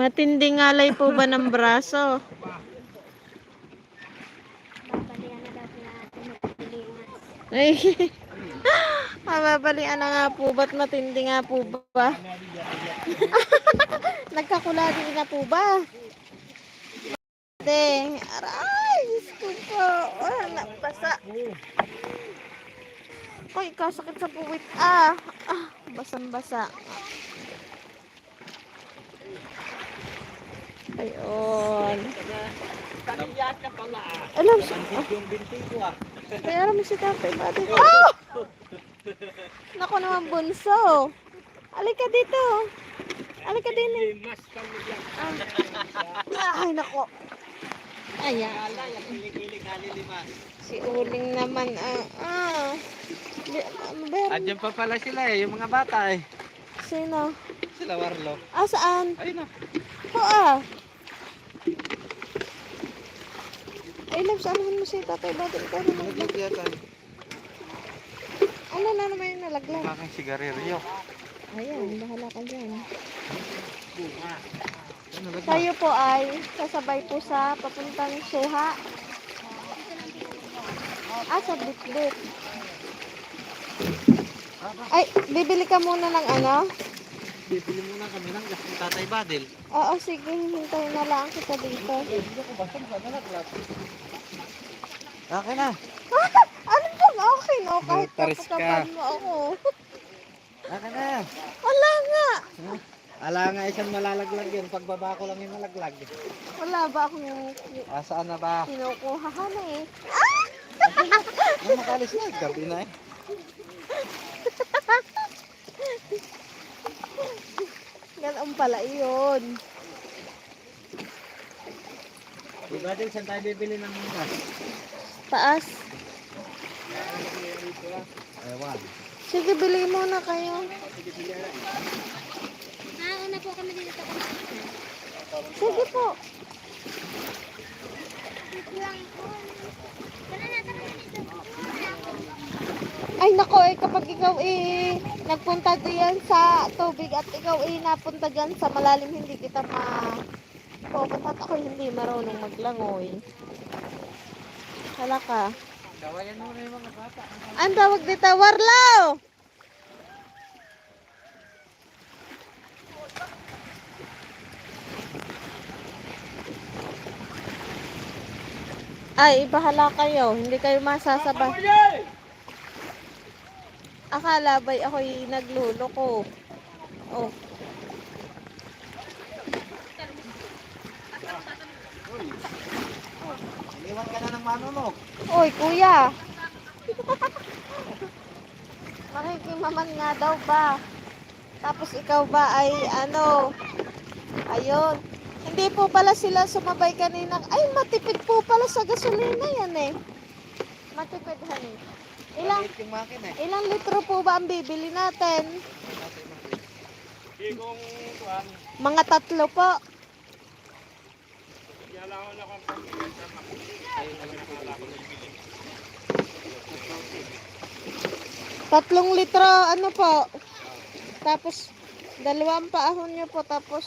Matinding alay po ba ng braso? Ay, mababalian na nga po ba't matindi nga po ba? Nagkakuladi na po ba? Ate, aray, ko po. Ah, nabasa. Ay, kasakit sa puwit. Ah, ah basang-basa. Ayun. Alam, ah, Yung binti ko ah. kaya alam mo si tatay, bati. Ah! Naku naman bunso. Alika dito. Alika din. Ah. Ay, nako. Ayan. Halilimas. Si Uling naman. Ah, ah. Ano ba yan? Andiyan pa pala sila eh, yung mga bata eh. Sino? Sila Warlo. Ah, saan? Ayun na. Oo ah. Ay, love, samahan mo si tatay. Bakit ikaw naman? Nalaglag yata. Ano na naman yung nalaglag? Yung aking sigarilyo. Ayan, bahala ka dyan. Ano? Tayo po ay sasabay po sa papuntang Suha. Ah, sa Bitbit. Ay, bibili ka muna ng ano? Bibili muna kami ng gas ng Tatay Badil. Oo, sige, hintayin na lang kita dito. Okay na. ano bang okay, no? Kahit Motoris ka. mo ako. Okay na. Wala nga. Ala nga isang malalaglag yun. Pagbaba ko lang yung malaglag. Wala ba akong Asaan na ba? kinukuha ka na eh? Ano makalis na? Gabi na eh. Ganun pala yun. Di ba din saan tayo bibili ng gas? Taas. Sige, bili muna kayo. Nauna po kami dito sa. Sige po. Ay nako eh, kapag ikaw eh nagpunta diyan sa tubig at ikaw eh napunta diyan sa malalim, hindi kita ma pupunta ako hindi marunong maglangoy. Hala ka. Gawayan mo na yung mga bata. Ang tawag dito, Warlaw! Ay, bahala kayo. Hindi kayo masasabay. Akala ba'y ako'y nagluloko? Oh. Iniwan ka na ng manunok. Oy, kuya. Makikimaman nga daw ba? Tapos ikaw ba ay ano? Ayun. Hindi po pala sila sumabay kanina. Ay, matipid po pala sa gasolina yan eh. Matipid, honey. Ilang, eh. ilang litro po ba ang bibili natin? Mga tatlo po. yalangan na kang Tatlong litro, ano po? Tapos, dalawang paahon nyo po. Tapos,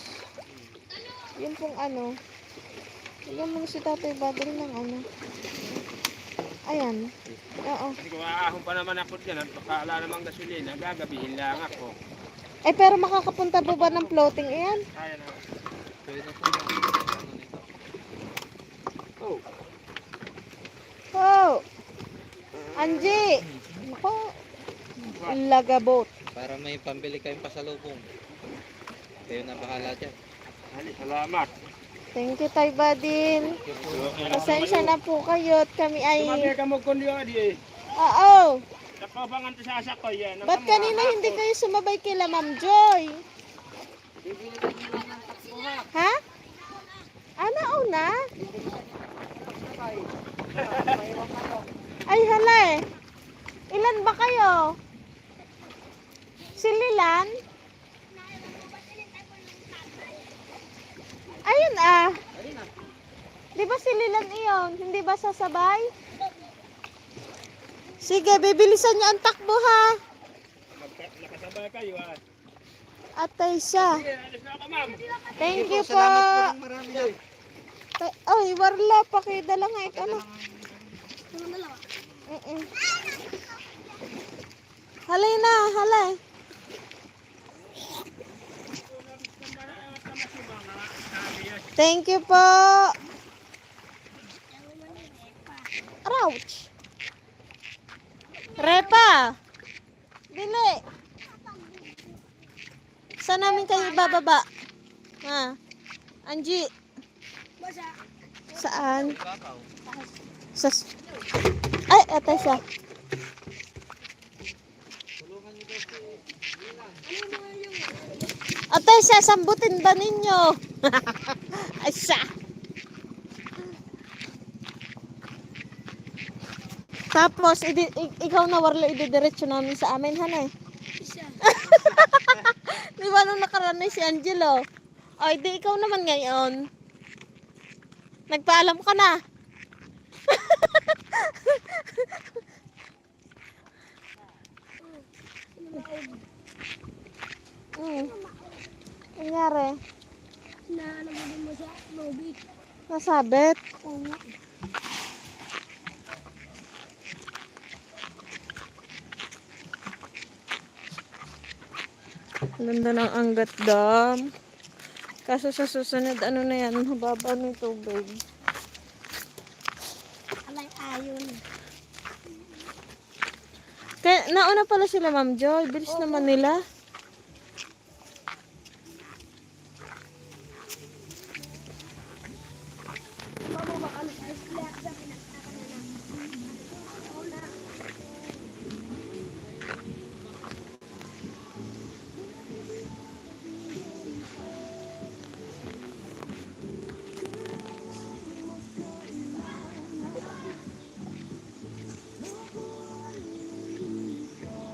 yun pong ano. Bigyan mo si Tatay Badal ng ano. Ayan. Oo. Kung aahon pa naman ako dyan at baka wala namang gasolina, gagabihin lang ako. Eh, pero makakapunta po ba ng floating iyan? Kaya na. Oh, Oh! Angie! Ako, lagabot. para may pambili kayong pasalubong. Kayo na bahala dyan. Salamat. Thank you, Tay Badin. Pasensya na po kayo at kami ay... Tumagay ka mo kundi adi eh. Oo! Nakabangan sa asak ko yan. Ba't kanina hindi kayo sumabay kila Ma'am Joy? Ha? Ano una? Ay hala eh. Ilan ba kayo? Sililan? Ayun ah. Di ba sililan iyon? Hindi ba sasabay? Sige, bibilisan niyo ang takbo ha. Nakasabay kayo ah. Atay siya. Thank you po. Ay, warla. Pakidala nga ito. Ano? Dalawa. Mm-mm. Halay na, halay. Thank you po. Ouch. Repa. Dili. Saan namin kayo bababa? Ha? Basa. saan? Sa... Ay, ate siya. Ate siya, sambutin ba ninyo? Siya. Tapos, idi, ikaw na warlo ididiretso namin sa amin, hanay. Isa. Di ba nung nakaraan si Angelo? O, di ikaw naman ngayon. Nagpaalam ka na. Hmm. Nangyari? Na ano mo sa lobby. Nasabit? Oo. Ganda ng anggat dam. Kaso sa susunod, ano na yan, hababa ng tubig. Alay ayon. Kaya, nauna pala sila, Ma'am Joy. Bilis naman nila.